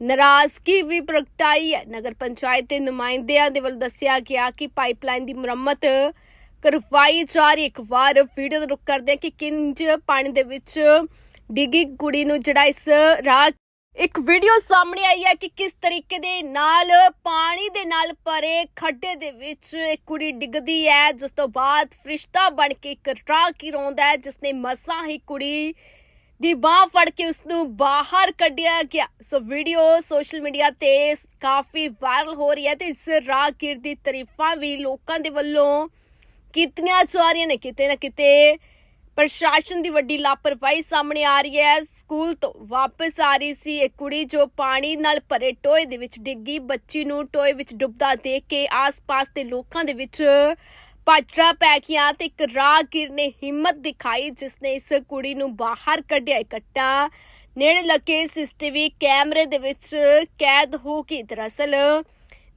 ਨਾਰਾਜ਼ਗੀ ਵੀ ਪ੍ਰਗਟਾਈ ਹੈ। ਨਗਰ ਪੰਚਾਇਤ ਦੇ ਨੁਮਾਇੰਦਿਆਂ ਦੇ ਵੱਲੋਂ ਦੱਸਿਆ ਗਿਆ ਕਿ ਪਾਈਪਲਾਈਨ ਦੀ ਮੁਰੰਮਤ ਕਰਵਾਈ ਜਾ ਰਹੀ ਇੱਕ ਵਾਰ ਵੀਡੀਓ ਦਾ ਰੁਕ ਕਰਦੇ ਕਿ ਕਿੰਜ ਪਾਣੀ ਦੇ ਵਿੱਚ ਡਿੱਗੀ ਕੁੜੀ ਨੂੰ ਜਿਹੜਾ ਇਸ ਰਾਹ ਇੱਕ ਵੀਡੀਓ ਸਾਹਮਣੇ ਆਈ ਹੈ ਕਿ ਕਿਸ ਤਰੀਕੇ ਦੇ ਨਾਲ ਪਾਣੀ ਦੇ ਨਾਲ ਭਰੇ ਖੱਡੇ ਦੇ ਵਿੱਚ ਇੱਕ ਕੁੜੀ ਡਿੱਗਦੀ ਹੈ। ਜਿਸ ਤੋਂ ਬਾਅਦ ਫਰਿਸ਼ਤਾ ਬਣ ਕੇ ਇੱਕ ਰਾਹਗੀਰ ਆਉਂਦਾ ਹੈ, ਜਿਸ ਨੇ ਮਸਾਂ ਹੀ ਕੁੜੀ ਦੀ ਬਾਹ ਫੜ ਕੇ ਉਸ ਨੂੰ ਬਾਹਰ ਕੱਢਿਆ ਗਿਆ। ਸੋ ਵੀਡੀਓ ਸੋਸ਼ਲ ਮੀਡੀਆ ਤੇ ਕਾਫੀ ਵਾਇਰਲ ਹੋ ਰਹੀ ਹੈ ਤੇ ਇਸ ਰਾਹਗੀਰ ਦੀ ਤਾਰੀਫਾਂ ਵੀ ਲੋਕਾਂ ਦੇ ਵੱਲੋਂ ਕੀਤੀਆਂ ਜਾ ਰਹੀਆਂ ਨੇ। ਕਿਤੇ ਨਾ ਕਿਤੇ ਪ੍ਰਸ਼ਾਸਨ ਦੀ ਵੱਡੀ ਲਾਪਰਵਾਹੀ ਸਾਹਮਣੇ ਆ ਰਹੀ ਹੈ। ਸਕੂਲ ਤੋਂ ਵਾਪਸ ਆ ਰਹੀ ਸੀ ਇੱਕ ਕੁੜੀ ਜੋ ਪਾਣੀ ਨਾਲ ਭਰੇ ਟੋਏ ਦੇ ਵਿੱਚ ਡਿੱਗੀ। ਬੱਚੀ ਨੂੰ ਟੋਏ ਵਿੱਚ ਡੁੱਬਦਾ ਦੇਖ ਕੇ ਆਸ-ਪਾਸ ਦੇ ਲੋਕਾਂ ਦੇ ਵਿੱਚ ਪਾਟਰਾ ਪੈ ਗਿਆ ਤੇ ਇੱਕ ਰਾਹਗੀਰ ਨੇ ਹਿੰਮਤ ਦਿਖਾਈ ਜਿਸ ਨੇ ਇਸ ਕੁੜੀ ਨੂੰ ਬਾਹਰ ਕੱਢਿਆ ਇਕੱਠਾ। ਨੇੜੇ ਲੱਗੇ ਸੀਸੀਟੀਵੀ ਕੈਮਰੇ ਦੇ ਵਿੱਚ ਕੈਦ ਹੋ ਕੇ ਦਰਅਸਲ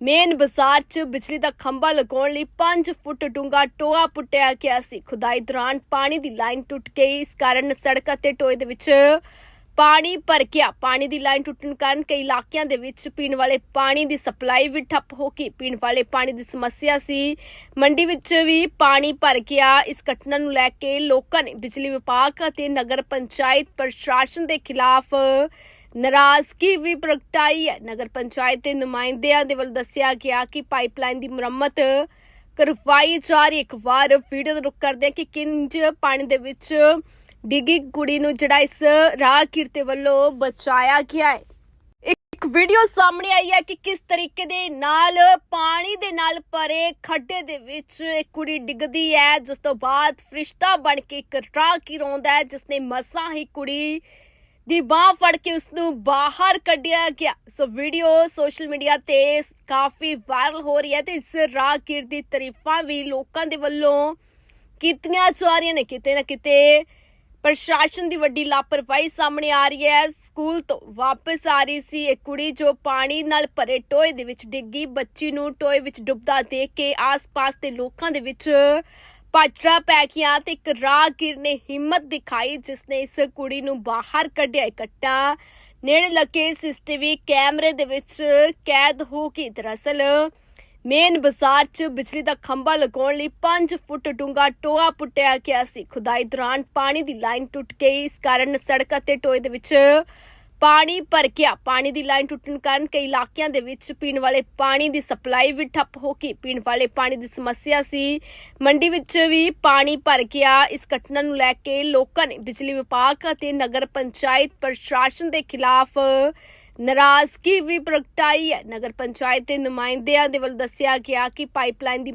ਮੇਨ ਬਾਜ਼ਾਰ 'ਚ ਬਿਜਲੀ ਦਾ ਖੰਭਾ ਲਗਾਉਣ ਲਈ 5 ਫੁੱਟ ਡੂੰਘਾ ਟੋਆ ਪੁੱਟਿਆ ਗਿਆ ਸੀ। ਖੁਦਾਈ ਦੌਰਾਨ ਪਾਣੀ ਦੀ ਲਾਈਨ ਟੁੱਟ ਗਈ। ਇਸ ਕਾਰਨ ਸੜਕ ਅਤੇ ਟੋਏ ਦੇ ਵਿੱਚ ਪਾਣੀ ਭਰ ਗਿਆ ਪਾਣੀ ਦੀ ਲਾਈਨ ਟੁੱਟਣ ਕਾਰਨ ਕਈ ਇਲਾਕਿਆਂ ਦੇ ਵਿੱਚ ਪੀਣ ਵਾਲੇ ਪਾਣੀ ਦੀ ਸਪਲਾਈ ਵੀ ਠੱਪ ਹੋ ਗਈ ਪੀਣ ਵਾਲੇ ਪਾਣੀ ਦੀ ਸਮੱਸਿਆ ਸੀ। ਮੰਡੀ ਵਿੱਚ ਵੀ ਪਾਣੀ ਭਰ ਗਿਆ ਇਸ ਘਟਨਾ ਨੂੰ ਲੈ ਕੇ ਲੋਕਾਂ ਨੇ ਬਿਜਲੀ ਵਿਭਾਗ ਅਤੇ ਨਗਰ ਪੰਚਾਇਤ ਪ੍ਰਸ਼ਾਸਨ ਦੇ ਖਿਲਾਫ ਨਾਰਾਜ਼ਗੀ ਵੀ ਪ੍ਰਗਟਾਈ ਹੈ। ਨਗਰ ਪੰਚਾਇਤ ਦੇ ਨੁਮਾਇੰਦਿਆਂ ਦੇ ਵੱਲੋਂ ਦੱਸਿਆ ਗਿਆ ਕਿ ਪਾਈਪਲਾਈਨ ਦੀ ਮੁਰੰਮਤ ਕਰਵਾਈ ਜਾ ਰਹੀ ਹੈ। ਇੱਕ ਵਾਰ ਵੀਡੀਓ ਦਾ ਰੁਕ ਕਰਦੇ ਕਿ ਕਿੰਜ ਪਾਣੀ ਦੇ ਵਿੱਚ ਡਿੱਗੀ ਕੁੜੀ ਨੂੰ ਜਿਹੜਾ ਇਸ ਰਾਹਗੀਰ ਦੇ ਵੱਲੋਂ ਬਚਾਇਆ ਗਿਆ ਹੈ। ਇੱਕ ਵੀਡੀਓ ਸਾਹਮਣੇ ਆਈ ਹੈ ਕਿ ਕਿਸ ਤਰੀਕੇ ਦੇ ਨਾਲ ਪਾਣੀ ਦੇ ਨਾਲ ਭਰੇ ਖੱਡੇ ਦੇ ਵਿੱਚ ਇੱਕ ਕੁੜੀ ਡਿੱਗਦੀ ਹੈ, ਜਿਸ ਤੋਂ ਬਾਅਦ ਫਰਿਸ਼ਤਾ ਬਣ ਕੇ ਇੱਕ ਰਾਹਗੀਰ ਆਉਂਦਾ ਹੈ ਜਿਸ ਨੇ ਮਸਾਂ ਹੀ ਕੁੜੀ ਦੀ ਬਾਹ ਫੜ ਕੇ ਉਸ ਨੂੰ ਬਾਹਰ ਕੱਢਿਆ ਗਿਆ। ਸੋ ਵੀਡੀਓ ਸੋਸ਼ਲ ਮੀਡੀਆ ਤੇ ਕਾਫੀ ਵਾਇਰਲ ਹੋ ਰਹੀ ਹੈ ਤੇ ਇਸ ਰਾਹਗੀਰ ਦੀ ਤਾਰੀਫਾਂ ਵੀ ਲੋਕਾਂ ਦੇ ਵੱਲੋਂ ਕੀਤੀਆਂ ਜਾ ਰਹੀਆਂ ਨੇ। ਕਿਤੇ ਨਾ ਕਿਤੇ ਪ੍ਰਸ਼ਾਸਨ ਦੀ ਵੱਡੀ ਲਾਪਰਵਾਹੀ ਸਾਹਮਣੇ ਆ ਰਹੀ ਹੈ। ਸਕੂਲ ਤੋਂ ਵਾਪਸ ਆ ਰਹੀ ਸੀ ਇੱਕ ਕੁੜੀ ਜੋ ਪਾਣੀ ਨਾਲ ਭਰੇ ਟੋਏ ਦੇ ਵਿੱਚ ਡਿੱਗੀ। ਬੱਚੀ ਨੂੰ ਟੋਏ ਵਿੱਚ ਡੁੱਬਦਾ ਦੇਖ ਕੇ ਆਸ-ਪਾਸ ਦੇ ਲੋਕਾਂ ਦੇ ਵਿੱਚ ਪਾਟਰਾ ਪੈ ਗਿਆ ਤੇ ਇੱਕ ਰਾਹਗੀਰ ਨੇ ਹਿੰਮਤ ਦਿਖਾਈ ਜਿਸ ਨੇ ਇਸ ਕੁੜੀ ਨੂੰ ਬਾਹਰ ਕੱਢਿਆ। ਇਕੱਠਾ ਨੇੜੇ ਲੱਗੇ ਸੀਸੀਟੀਵੀ ਕੈਮਰੇ ਦੇ ਵਿੱਚ ਕੈਦ ਹੋ ਕੇ ਦਰਅਸਲ ਮੇਨ ਬਾਜ਼ਾਰ 'ਚ ਬਿਜਲੀ ਦਾ ਖੰਭਾ ਲਗਾਉਣ ਲਈ 5 ਫੁੱਟ ਡੂੰਘਾ ਟੋਆ ਪੁੱਟਿਆ ਗਿਆ ਸੀ। ਖੁਦਾਈ ਦੌਰਾਨ ਪਾਣੀ ਦੀ ਲਾਈਨ ਟੁੱਟ ਗਈ। ਇਸ ਕਾਰਨ ਸੜਕ ਅਤੇ ਟੋਏ ਦੇ ਵਿੱਚ ਪਾਣੀ ਭਰ ਗਿਆ। ਪਾਣੀ ਦੀ ਲਾਈਨ ਟੁੱਟਣ ਕਾਰਨ ਕਈ ਇਲਾਕਿਆਂ ਦੇ ਵਿੱਚ ਪੀਣ ਵਾਲੇ ਪਾਣੀ ਦੀ ਸਪਲਾਈ ਵੀ ਠੱਪ ਹੋ ਗਈ। ਪੀਣ ਵਾਲੇ ਪਾਣੀ ਦੀ ਸਮੱਸਿਆ ਸੀ। ਮੰਡੀ ਵਿੱਚ ਵੀ ਪਾਣੀ ਭਰ ਗਿਆ। ਇਸ ਘਟਨਾ ਨੂੰ ਲੈ ਕੇ ਲੋਕਾਂ ਨੇ ਬਿਜਲੀ ਵਿਭਾਗ ਅਤੇ ਨਗਰ ਪੰਚਾਇਤ ਪ੍ਰਸ਼ਾਸਨ ਦੇ ਖਿਲਾਫ ਨਾਰਾਜ਼ਗੀ ਵੀ ਪ੍ਰਗਟਾਈ ਹੈ। ਨਗਰ ਪੰਚਾਇਤ ਦੇ ਨੁਮਾਇੰਦਿਆਂ ਦੇ ਵੱਲੋਂ ਦੱਸਿਆ ਗਿਆ ਕਿ ਪਾਈਪਲਾਈਨ ਦੀ